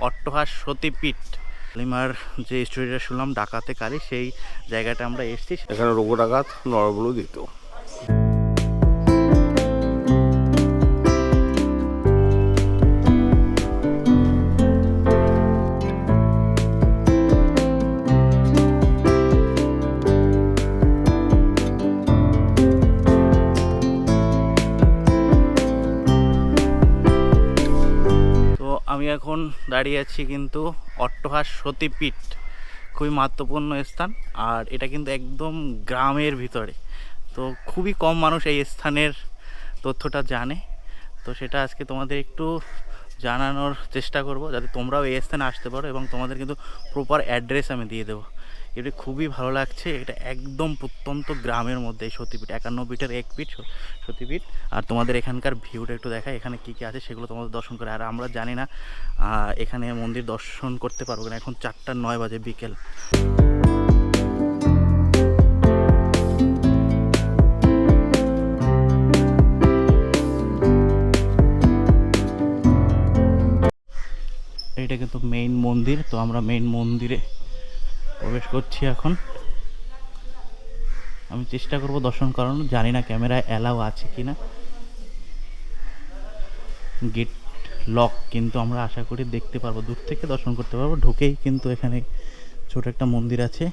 অট্টহাস সতীপীঠ। কালিমার যে স্টোরিটা শুনলাম, ডাকাতে কালী, সেই জায়গাটা আমরা এসেছি। এখানে ডাকাত নরবলও দিত এখন দাঁড়িয়ে আছি কিন্তু অট্টহাস সতীপীঠ, খুবই মাহাত্মপূর্ণ স্থান। আর এটা কিন্তু একদম গ্রামের ভিতরে। তো খুবই কম মানুষ এই স্থানের তথ্যটা জানে। তো সেটা আজকে তোমাদের একটু জানানোর চেষ্টা করব, যাতে তোমরাও এই স্থানে আসতে পারো এবং তোমাদের কিন্তু প্রপার অ্যাড্রেস আমি দিয়ে দেবো। এটা খুবই ভালো লাগছে। এটা একদম প্রত্যন্ত গ্রামের মধ্যে এই সতীপীঠ, একান্ন পিঠের এক পিঠ সতীপীঠ। আর তোমাদের এখানকার ভিউটা একটু দেখায় এখানে কী কী আছে সেগুলো তোমাদের দর্শন করে। আর আমরা জানি না এখানে মন্দির দর্শন করতে পারব না এখন চারটা নয় বাজে বিকেল। এটা কিন্তু মেইন মন্দির, তো আমরা মেইন মন্দিরে প্রবেশ করছি এখন। আমি চেষ্টা করব দর্শন করানো জানি না ক্যামেরায় অ্যালাউ আছে কি না গেট লক কিন্তু আমরা আশা করি দেখতে পারব। দূর থেকে দর্শন করতে পারব। ঢুকেই কিন্তু এখানে ছোট একটা মন্দির আছে।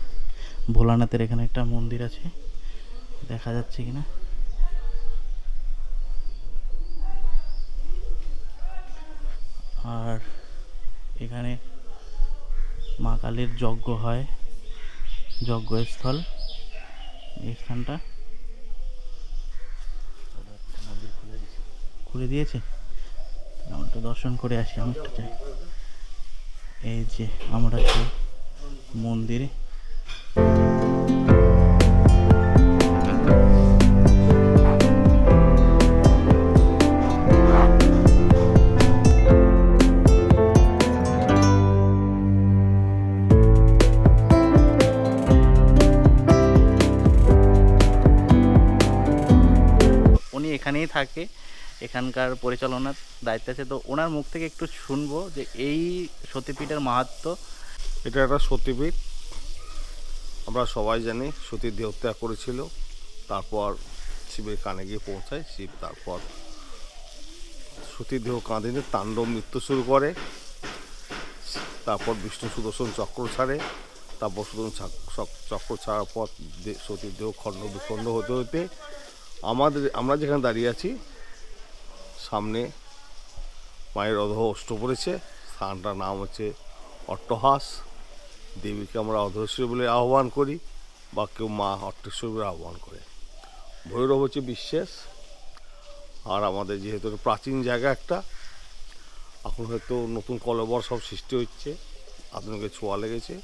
ভোলানাথের এখানে একটা মন্দির আছে। দেখা যাচ্ছে কি না আর এখানে মা কালীর যজ্ঞ হয়। যজ্ঞস্থল, এই স্থানটা। খুলে দিয়েছে? আমরা তো দর্শন করে আসি অনেকটা চাই এই যে আমরা মন্দিরে। এখানেই থাকে। এখানকার পরিচালনার দায়িত্ব আছে। তো ওনার মুখ থেকে একটু শুনব যে এই সতীপীঠের মাহাত্ম্য এটা একটা সতীপীঠ। আমরা সবাই জানি সতীর দেহত্যাগ করেছিল। তারপর শিবের কানে গিয়ে পৌঁছায়, শিব তারপর সতীর দেহ কাঁদিনে তাণ্ডব নৃত্য শুরু করে। তারপর বিষ্ণু সুদর্শন চক্র ছাড়ে। তারপর সুদর্শন চক্র ছাড়ার পর দে- সতীর দেহ খণ্ড বিখণ্ড হতে হতে আমাদের আমরা যেখানে দাঁড়িয়ে আছি, সামনে মায়ের অধ অষ্ট পড়েছে। স্থানটার নাম হচ্ছে অট্টহাস। দেবীকে আমরা অধশ্বরী বলে আহ্বান করি বা কেউ মা অট্টেশ্বরী বলে আহ্বান করে। ভৈরব হচ্ছে বিশ্বাস আর আমাদের যেহেতু প্রাচীন জায়গা একটা, এখন হয়তো নতুন কলবর সব সৃষ্টি হচ্ছে আধুনিকের ছোঁয়া লেগেছে।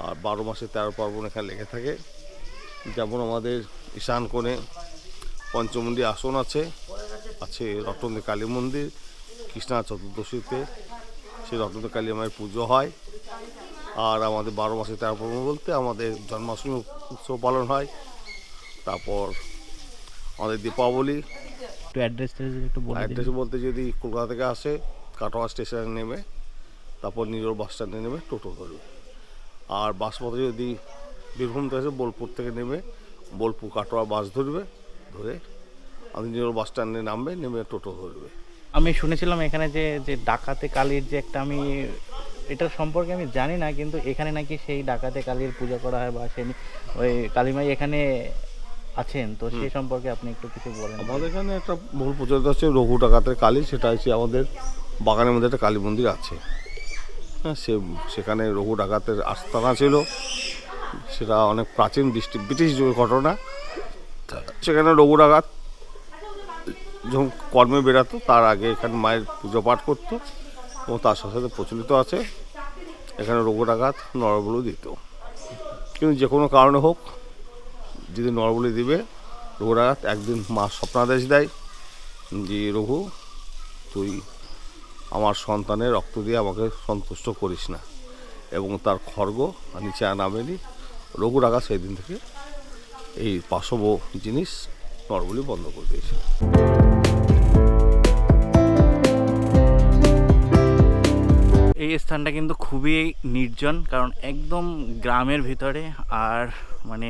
আর বারো মাসে তেরো পার্বণ এখানে লেগে থাকে। যেমন আমাদের ঈশান কোণে পঞ্চমন্দির আসন আছে আছে রতনদী কালী মন্দির কৃষ্ণা চতুর্দশীতে। সেই রতনদী কালী মায়ের পুজো হয়। আর আমাদের বারো মাসে তেরো পর্ব বলতে আমাদের জন্মাষ্টমী উৎসব পালন হয়। তারপর আমাদের দীপাবলি। একটু অ্যাড্রেসটা যদি একটু অ্যাড্রেস বলতে যদি কলকাতা থেকে আসে কাটোয়া স্টেশনে নেমে তারপর নিজের বাস স্ট্যান্ডে নেমে টোটো ধরবে আর বাস পথে যদি বীরভূম থেকে আসে বোলপুর থেকে নেমে বোলপুর কাটোয়া বাস ধরবে। ধরে আমাদের নিজের বাস স্ট্যান্ডে নামবে নেমে টোটো ধরবে। আমি শুনেছিলাম এখানে যে যে ডাকাতে কালীর যে একটা আমি এটার সম্পর্কে আমি জানি না কিন্তু এখানে নাকি সেই ডাকাতে কালীর পূজা করা হয় বা সেই ওই কালীমাই এখানে আছেন। তো সেই সম্পর্কে আপনি একটু কিছু বলেন। আমাদের এখানে একটা বহুল প্রচলিত হচ্ছে রঘু ডাকাতের কালী সেটা হচ্ছে আমাদের বাগানের মধ্যে একটা কালী মন্দির আছে। হ্যাঁ সে সেখানে রঘু ডাকাতের আস্তানা ছিল। সেটা অনেক প্রাচীন বৃষ্টি ব্রিটিশ যুগের ঘটনা। সেখানে রঘু ডাকাত যখন কর্মে বেরাতো তার আগে এখানে মায়ের পুজো পাঠ করতো এবং তার সাথে সাথে প্রচলিত আছে, এখানে রঘু ডাকাত নরবলি দিত। কিন্তু যে কোনো কারণে হোক, যদি নরবলি দিবে রঘুরাত একদিন মা স্বপ্নাদেশ দেয় যে, রঘু, তুই আমার সন্তানের রক্ত দিয়ে আমাকে সন্তুষ্ট করিস না এবং তার খর্গ নিচে আর নামেনি। রঘুরাগা সেই দিন থেকে এই পাশব জিনিস নরবলি বন্ধ করে দিয়েছে। এই স্থানটা কিন্তু খুবই নির্জন, কারণ একদম গ্রামের ভিতরে আর মানে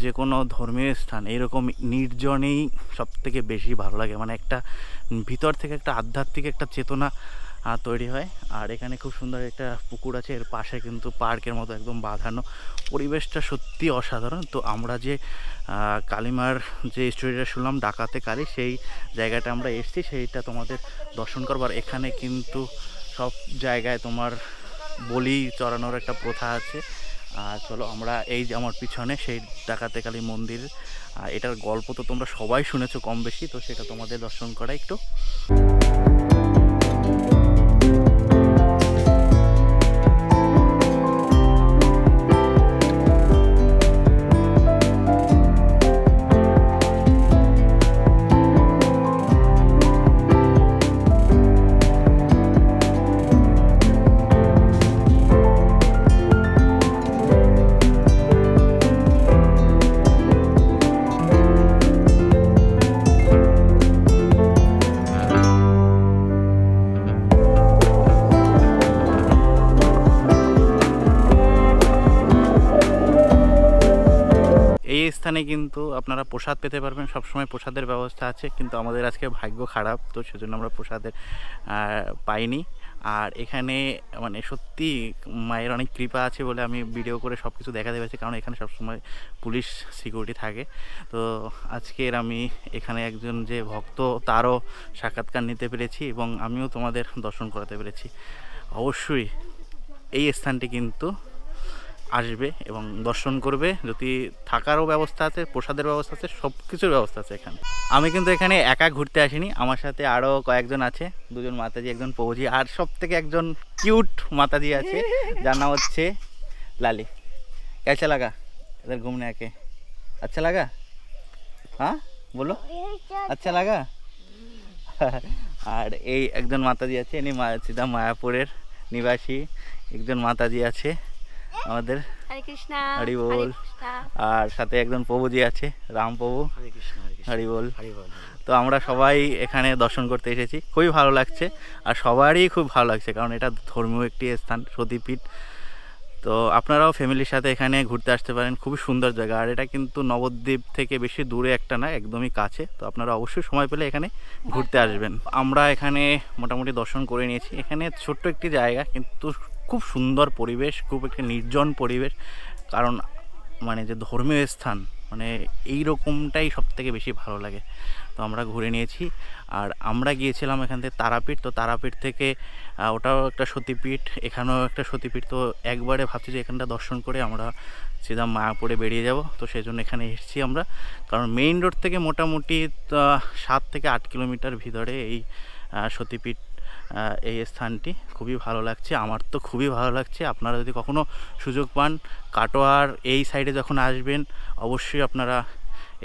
যে কোনো ধর্মীয় স্থান এরকম নির্জনেই সব থেকে বেশি ভালো লাগে। মানে একটা ভিতর থেকে একটা আধ্যাত্মিক একটা চেতনা তৈরি হয়। আর এখানে খুব সুন্দর একটা পুকুর আছে, এর পাশে কিন্তু পার্কের মতো একদম বাঁধানো। পরিবেশটা সত্যি অসাধারণ। তো আমরা যে কালিমার যে স্টোরিটা শুনলাম, ডাকাতে কালি, সেই জায়গাটা আমরা এসেছি, সেইটা তোমাদের দর্শন করবার। এখানে কিন্তু সব জায়গায় তোমার বলি চড়ানোর একটা প্রথা আছে। আর চলো আমরা এই যে আমার পিছনে, সেই ডাকাতে কালী মন্দির। এটার গল্প তো তোমরা সবাই শুনেছো কম বেশি তো সেটা তোমাদের দর্শন করা একটু। স্থানে কিন্তু আপনারা প্রসাদ পেতে পারবেন। সবসময় প্রসাদের ব্যবস্থা আছে, কিন্তু আমাদের আজকে ভাগ্য খারাপ, তো সেজন্য আমরা প্রসাদের পাইনি। আর এখানে মানে সত্যি মায়ের অনেক কৃপা আছে বলে আমি ভিডিও করে সব কিছু দেখাতে পেরেছি, কারণ এখানে সবসময় পুলিশ সিকিউরিটি থাকে। তো আজকের আমি এখানে একজন যে ভক্ত, তারও সাক্ষাৎকার নিতে পেরেছি এবং আমিও তোমাদের দর্শন করাতে পেরেছি। অবশ্যই এই স্থানটি কিন্তু আসবে এবং দর্শন করবে। যদি থাকারও ব্যবস্থা আছে, প্রসাদের ব্যবস্থা আছে সব কিছুর ব্যবস্থা আছে এখানে। আমি কিন্তু এখানে একা ঘুরতে আসিনি। আমার সাথে আরও কয়েকজন আছে। দুজন মাতাজি, একজন প্রভুজি, আর সব থেকে একজন কিউট মাতাজি আছে, যার নাম হচ্ছে লালি। কেসা লাগা? এদের ঘুমনে একে। আচ্ছা লাগা? হ্যাঁ? বলো। আচ্ছা লাগা? আর এই একজন মাতাজি আছে, ইনি সিদ্ধা মায়াপুরের নিবাসী। একজন মাতাজি আছে। আমাদের হরে কৃষ্ণা হরি বল। আর সাথে একজন প্রভুজি আছে রাম প্রভু। হরে কৃষ্ণ হরে কৃষ্ণ। হরি বল হরি বল। তো আমরা সবাই এখানে দর্শন করতে এসেছি। খুবই ভালো লাগছে আর সবারই খুব ভালো লাগছে কারণ এটা ধর্মীয় একটি স্থান সতীপীঠ। তো আপনারাও ফ্যামিলির সাথে এখানে ঘুরতে আসতে পারেন খুবই সুন্দর জায়গা। আর এটা কিন্তু নবদ্বীপ থেকে বেশি দূরে একটা না একদমই কাছে। তো আপনারা অবশ্যই সময় পেলে এখানে ঘুরতে আসবেন। আমরা এখানে মোটামুটি দর্শন করে নিয়েছি। এখানে ছোট্ট একটি জায়গা কিন্তু খুব সুন্দর পরিবেশ, খুব একটা নির্জন পরিবেশ। কারণ মানে যে ধর্মীয় স্থান মানে এই রকমটাই সব থেকে বেশি ভালো লাগে। তো আমরা ঘুরে নিয়েছি। আর আমরা গিয়েছিলাম এখান থেকে তারাপীঠ। তো তারাপীঠ থেকে ওটাও একটা সতীপীঠ, এখানেও একটা সতীপীঠ। তো একবারে ভাবছি যে এখানটা দর্শন করে আমরা সিধা মায়াপুরে বেরিয়ে যাব। তো সেই জন্য এখানে এসেছি আমরা। কারণ মেইন রোড থেকে মোটামুটি সাত থেকে আট কিলোমিটার ভিতরে এই সতীপীঠ এই স্থানটি। খুবই ভালো লাগছে। আমার তো খুবই ভালো লাগছে। আপনারা যদি কখনো সুযোগ পান, কাটোয়ার এই সাইডে যখন আসবেন, অবশ্যই আপনারা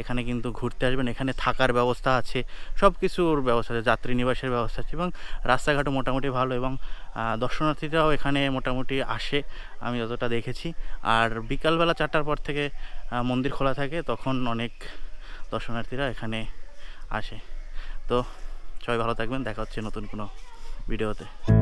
এখানে কিন্তু ঘুরতে আসবেন। এখানে থাকার ব্যবস্থা আছে সব কিছুর ব্যবস্থা আছে, যাত্রী নিবাসের ব্যবস্থা আছে এবং রাস্তাঘাটও মোটামুটি ভালো এবং দর্শনার্থীরাও এখানে মোটামুটি আসে, আমি যতটা দেখেছি। আর বিকালবেলা চারটার পর থেকে মন্দির খোলা থাকে, তখন অনেক দর্শনার্থীরা এখানে আসে। তো সবাই ভালো থাকবেন। দেখা হচ্ছে নতুন কোনো व्हिडिओ होते.